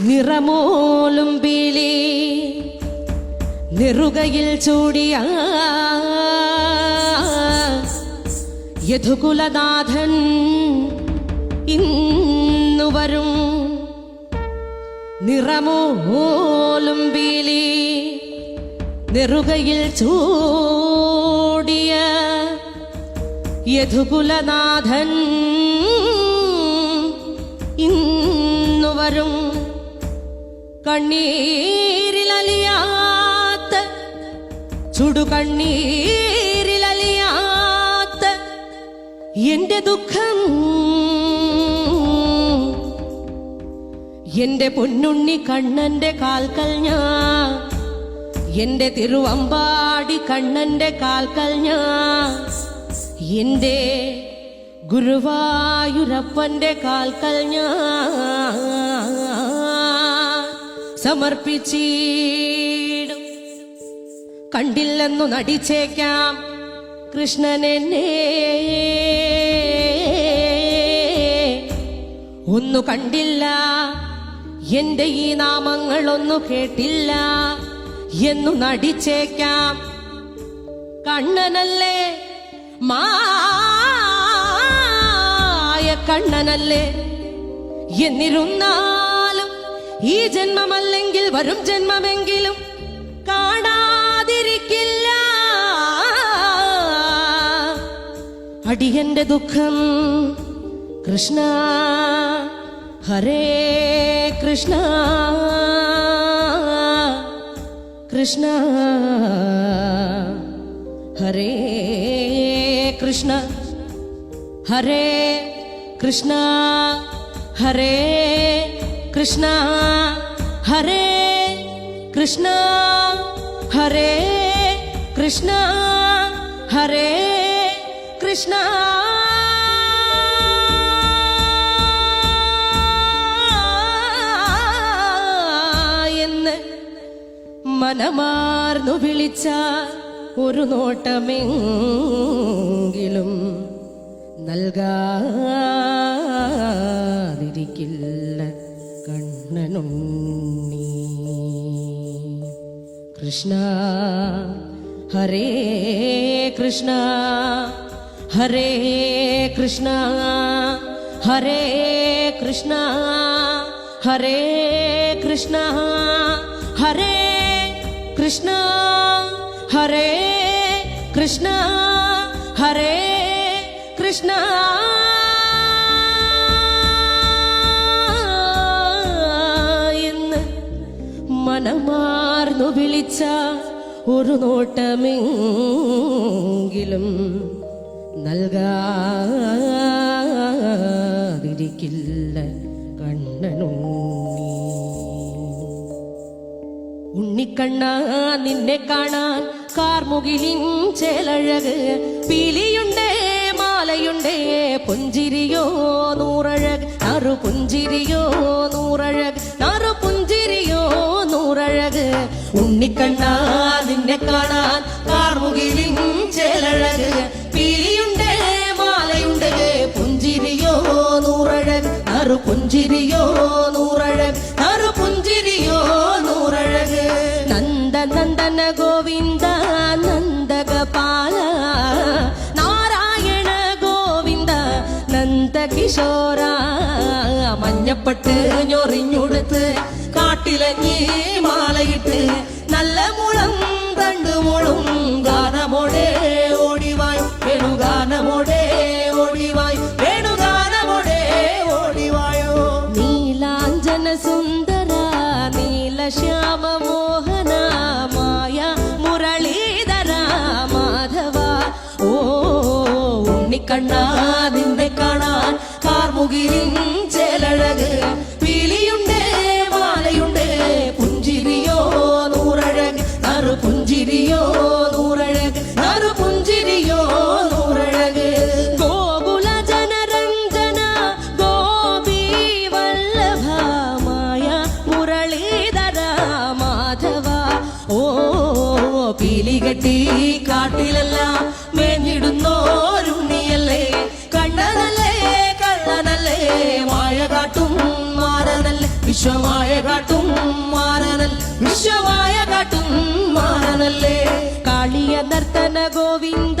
നിറമോലും പിളി നിറുകയിൽ ചൂടിയ. യഥുകുലനാഥൻ ഇന്നു വരും. നിറമോലും ബീലി നെറുകയിൽ ചൂടിയ യധുകുലനാഥൻ കണ്ണീരിലലിയാത്ത ചുടുകണ്ണീരിലലിയാത്ത എന്റെ ദുഃഖം എന്റെ പൊന്നുണ്ണി കണ്ണന്റെ കാൽക്കൽ ഞാൻ എന്റെ തിരുവമ്പാടി കണ്ണന്റെ കാൽക്കൽ ഞാൻ എന്റെ ഗുരുവായൂരപ്പന്റെ കാൽക്കൽ ഞാൻ. സമർപ്പിച്ചിടും. കണ്ടില്ലെന്നു നടിച്ചേക്കാം കൃഷ്ണനെന്നെ ഒന്നു കണ്ടില്ല എന്റെ ഈ നാമങ്ങളൊന്നു കേട്ടില്ല എന്നു നടിച്ചേക്കാം കണ്ണനല്ലേ. മായ കണ്ണനല്ലേ എന്നിരുന്നാലും ഈ ജന്മമല്ലെങ്കിൽ വരും ജന്മമെങ്കിലും കാണാതിരിക്കില്ല. അടിയന്റെ ദുഃഖം കൃഷ്ണ. ഹരേ കൃഷ്ണ. കൃഷ്ണ. ഹരേ കൃഷ്ണ. ഹരേ കൃഷ്ണ. ഹരേ കൃഷ്ണ ഹരേ കൃഷ്ണ ഹരേ കൃഷ്ണ ഹരേ കൃഷ്ണ. എന്ന് മനമാർന്നു വിളിച്ച ഒരു നോട്ടമെങ്കിലും നൽകാതിരിക്കില്ല. കണ്ണനുണ്ണി കൃഷ്ണ ഹരേ കൃഷ്ണ ഹരേ കൃഷ്ണ ഹരേ കൃഷ്ണ ഹരേ കൃഷ്ണ ഹരേ കൃഷ്ണ ഹരേ കൃഷ്ണ ഹരേ കൃഷ്ണ. മനമാർന്നു വിളിച്ച ഒരു നോട്ടമെങ്കിലും നൽകാതിരിക്കില്ല കണ്ണനുണ്ണി ഉണ്ണിക്കണ്ണ നിന്നെ കാണാൻ കാർമുകിലിൻ ചേലഴക് പീലിയുണ്ടേ മാലയുണ്ടേ പുഞ്ചിരിയോ നൂറഴക്. നറു പുഞ്ചിരിയോ നൂറഴക്. നറു ഉണ്ണിക്കണ്ണ നിന്നെ കാണാൻ കാർമുകിലിൻ ചേലഴക്. പീലിയുണ്ടേ മാലയുണ്ടേ പുഞ്ചിരിയോ നൂറഴക്. നറു പുഞ്ചിരിയോ നൂറഴക് നറു പുഞ്ചിരിയോ നൂറഴക്. നന്ദ നന്ദന ഗോവിന്ദ നന്ദഗപാല നാരായണ ഗോവിന്ദ നന്ദകിശോര മഞ്ഞപ്പെട്ട് ഞൊറിഞ്ഞുടുത്ത് കാട്ടിലഞ്ഞി മാലയിട്ട് ഉണ്ണിക്കണ്ണ നിന്നെ കാണാൻ കാർമുകിലിൻ ചേലഴക് പീലിയുണ്ടേ മാലയുണ്ടേ പുഞ്ചിരിയോ നൂറഴക് നറു പുഞ്ചിരിയോ നൂറഴക് നറു പുഞ്ചിരിയോ നൂറഴക് ഗോകുല ജനരഞ്ജന ഗോപി വല്ലഭമായ മുരളീധര മാധവ ഓ പീലികെട്ടി കാട്ടിലെല്ലാം വിശ്വമായ കാട്ടും മാറനൽ വിശ്വമായ കാട്ടും മാറനല്ലേ കാളിയ നർത്തന ഗോവിന്ദ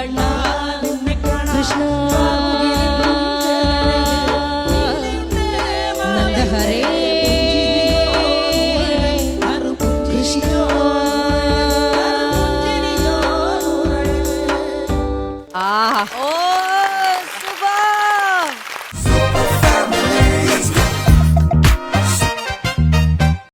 கண்ணா கண்ணா